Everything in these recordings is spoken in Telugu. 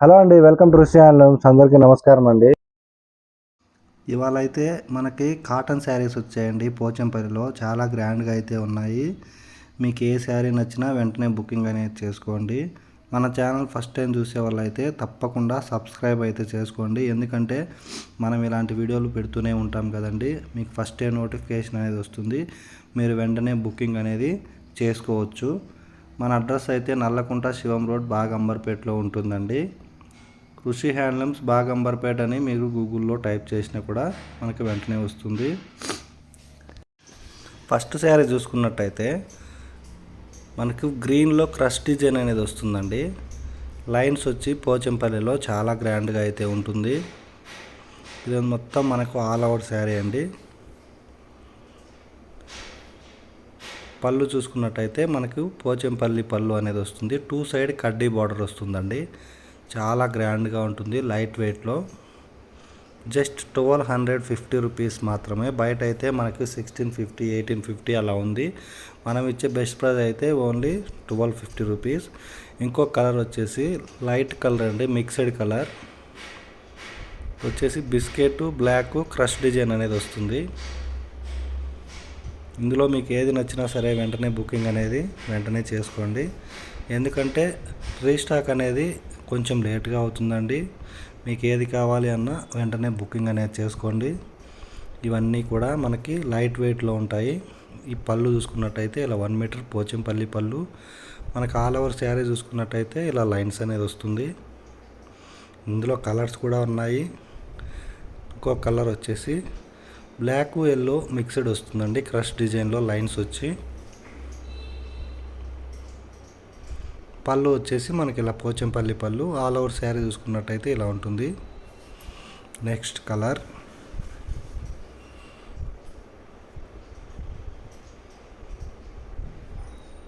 హలో అండి వెల్కమ్ టు రుషి హ్యాండ్లూమ్స్ అందరికీ నమస్కారం అండి. ఇవాళ అయితే మనకి కాటన్ శారీస్ వచ్చాయండి పోచంపల్లిలో. చాలా గ్రాండ్గా అయితే ఉన్నాయి. మీకు ఏ శారీ నచ్చినా వెంటనే బుకింగ్ అనేది చేసుకోండి. మన ఛానల్ ఫస్ట్ టైం చూసే వాళ్ళు అయితే తప్పకుండా సబ్స్క్రైబ్ అయితే చేసుకోండి. ఎందుకంటే మనం ఇలాంటి వీడియోలు పెడుతూనే ఉంటాం కదండి. మీకు ఫస్ట్ టైం నోటిఫికేషన్ అనేది వస్తుంది. మీరు వెంటనే బుకింగ్ అనేది చేసుకోవచ్చు. మన అడ్రస్ అయితే నల్లకుంట శివం రోడ్ బాగంబర్పేటలో ఉంటుందండి. కృషి హ్యాండ్లూమ్స్ బాగంబర్పేట అని మీరు గూగుల్లో టైప్ చేసినా కూడా మనకి వెంటనే వస్తుంది. ఫస్ట్ శారీ చూసుకున్నట్టయితే మనకు గ్రీన్లో క్రష్ డిజైన్ అనేది వస్తుందండి. లైన్స్ వచ్చి పోచంపల్లిలో చాలా గ్రాండ్గా అయితే ఉంటుంది. ఇది మొత్తం మనకు ఆల్ ఓవర్ శారీ అండి. పళ్ళు చూసుకున్నట్టయితే మనకు పోచంపల్లి పళ్ళు అనేది వస్తుంది. టూ సైడ్ కడ్డీ బార్డర్ వస్తుందండి. చాలా గ్రాండ్గా ఉంటుంది లైట్ వెయిట్లో. Just twelve hundred fifty rupees మాత్రమే. బయట అయితే మనకి సిక్స్టీన్ ఫిఫ్టీ ఎయిటీన్ ఫిఫ్టీ అలా ఉంది. మనం ఇచ్చే బెస్ట్ ప్రైస్ అయితే ఓన్లీ ట్వెల్వ్ ఫిఫ్టీ రూపీస్. ఇంకో కలర్ వచ్చేసి లైట్ కలర్ అండి మిక్స్డ్ కలర్. వచ్చేసి బిస్కెట్ బ్లాక్ క్రష్ డిజైన్ అనేది వస్తుంది. ఇందులో మీకు ఏది నచ్చినా సరే వెంటనే బుకింగ్ అనేది వెంటనే చేసుకోండి. ఎందుకంటే రీస్టాక్ అనేది కొంచెం లేట్గా అవుతుందండి. మీకు ఏది కావాలి అన్నా వెంటనే బుకింగ్ అనేది చేసుకోండి. ఇవన్నీ కూడా మనకి లైట్ వెయిట్లో ఉంటాయి. ఈ పళ్ళు చూసుకున్నట్టయితే ఇలా వన్ మీటర్ పోచంపల్లి పళ్ళు. మనకు ఆల్ ఓవర్ శారీ చూసుకున్నట్టయితే ఇలా లైన్స్ అనేది వస్తుంది. ఇందులో కలర్స్ కూడా ఉన్నాయి. ఇంకో కలర్ వచ్చేసి బ్లాక్ ఎల్లో మిక్స్డ్ వస్తుందండి. క్రష్ డిజైన్లో లైన్స్ వచ్చి. పళ్ళు వచ్చేసి మనకి ఇలా పోచంపల్లి పళ్ళు. ఆల్ ఓవర్ శారీ చూసుకున్నట్టయితే ఇలా ఉంటుంది. నెక్స్ట్ కలర్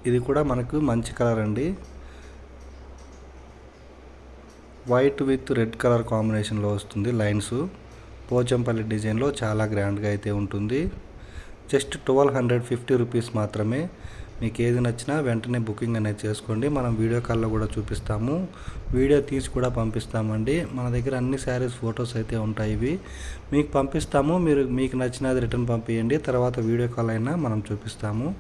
ఇది కూడా మనకు మంచి కలర్ అండి. వైట్ విత్ రెడ్ కలర్ కాంబినేషన్లో వస్తుంది లైన్స్. పోచంపల్లి డిజైన్లో చాలా గ్రాండ్గా అయితే ఉంటుంది. Just twelve hundred fifty rupees మాత్రమే. మీకు ఏది నచ్చినా వెంటనే బుకింగ్ అనేది చేసుకోండి. మనం వీడియో కాల్లో కూడా చూపిస్తాము. వీడియో తీసి కూడా పంపిస్తామండి. మన దగ్గర అన్ని శారీస్ ఫొటోస్ అయితే ఉంటాయి ఇవి. మీకు పంపిస్తాము. మీరు మీకు నచ్చినది రిటర్న్ పంపించండి తర్వాత వీడియో కాల్ అయినా మనం చూపిస్తాము.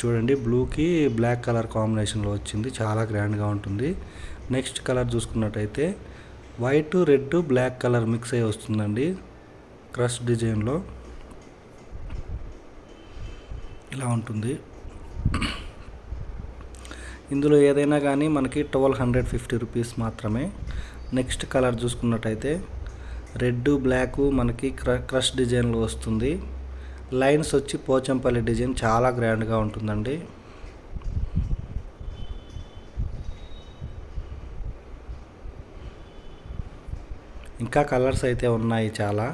చూడండి బ్లూకి బ్లాక్ కలర్ కాంబినేషన్లో వచ్చింది. చాలా గ్రాండ్గా ఉంటుంది. నెక్స్ట్ కలర్ చూసుకున్నట్టయితే white red black colour mix అయ్యి వస్తుందండి. క్రష్ డిజైన్లో. ఇలా ఉంటుంది? ఇందులో ఏదైనా కానీ మనకి ట్వెల్వ్ హండ్రెడ్ ఫిఫ్టీ రూపీస్ మాత్రమే. నెక్స్ట్ కలర్ చూసుకున్నట్టయితే రెడ్ బ్లాక్ మనకి క్ర క్రష్ డిజైన్లో వస్తుంది. లైన్స్ వచ్చి పోచంపల్లి డిజైన్ చాలా గ్రాండ్గా ఉంటుందండి. ఇంకా కలర్స్ అయితే ఉన్నాయి చాలా.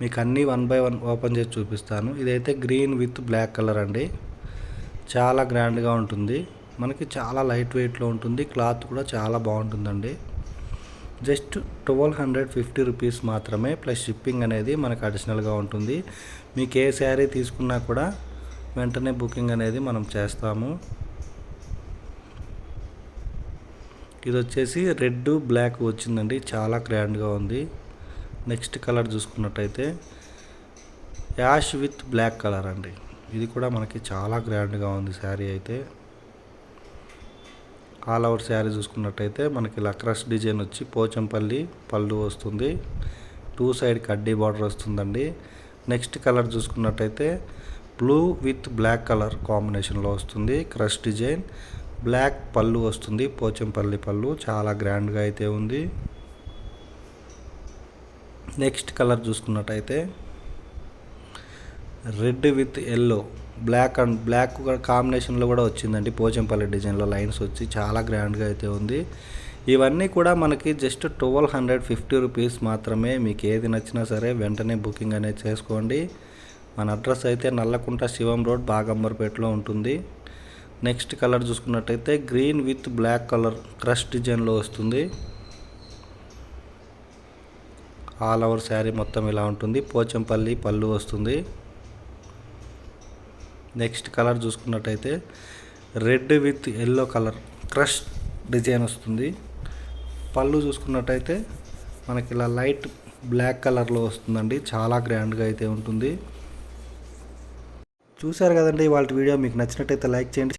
మీకు అన్నీ వన్ బై వన్ ఓపెన్ చేసి చూపిస్తాను. ఇదైతే గ్రీన్ విత్ బ్లాక్ కలర్ అండి. చాలా గ్రాండ్గా ఉంటుంది. మనకి చాలా లైట్ వెయిట్లో ఉంటుంది. క్లాత్ కూడా చాలా బాగుంటుందండి. Just twelve hundred fifty rupees మాత్రమే ప్లస్ షిప్పింగ్ అనేది మనకు అడిషనల్గా ఉంటుంది. మీకు ఏ శారీ తీసుకున్నా కూడా వెంటనే బుకింగ్ అనేది మనం చేస్తాము. ఇది వచ్చేసి రెడ్ బ్లాక్ వచ్చిందండి. చాలా గ్రాండ్గా ఉంది. నెక్స్ట్ కలర్ చూసుకున్నట్టయితే యాష్ విత్ బ్లాక్ కలర్ అండి. ఇది కూడా మనకి చాలా గ్రాండ్గా ఉంది శారీ అయితే. ఆల్ ఓవర్ శారీ చూసుకున్నట్టయితే మనకి లక్రస్ క్రష్ డిజైన్ వచ్చి పోచంపల్లి పళ్ళు వస్తుంది. టూ సైడ్ కడ్డీ బార్డర్ వస్తుందండి. నెక్స్ట్ కలర్ చూసుకున్నట్టయితే బ్లూ విత్ బ్లాక్ కలర్ కాంబినేషన్లో వస్తుంది క్రష్ డిజైన్. బ్లాక్ పళ్ళు వస్తుంది పోచంపల్లి పళ్ళు. చాలా గ్రాండ్గా అయితే ఉంది. నెక్స్ట్ కలర్ చూసుకున్నట్టయితే red with yellow black and black కాంబినేషన్లో కూడా వచ్చిందండి. పోచంపల్లి డిజైన్లో లైన్స్ వచ్చి చాలా గ్రాండ్గా అయితే ఉంది. ఇవన్నీ కూడా మనకి just twelve hundred fifty rupees మాత్రమే. మీకు ఏది నచ్చినా సరే వెంటనే బుకింగ్ అనేది చేసుకోండి. మన అడ్రస్ అయితే నల్లకుంట శివం రోడ్ బాగంబర్పేటలో ఉంటుంది. నెక్స్ట్ కలర్ చూసుకున్నట్టయితే green with black colour crush డిజైన్లో వస్తుంది. ఆల్ ఓవర్ శారీ మొత్తం ఇలా ఉంటుంది. పోచంపల్లి పళ్ళు వస్తుంది. నెక్స్ట్ కలర్ చూసుకున్నట్టయితే red with yellow colour crush design వస్తుంది. పళ్ళు చూసుకున్నట్టయితే మనకి ఇలా లైట్ బ్లాక్ కలర్లో వస్తుందండి. చాలా గ్రాండ్గా అయితే ఉంటుంది. చూశారు కదండి వాళ్ళ వీడియో మీకు నచ్చినట్టయితే లైక్ చేయండి.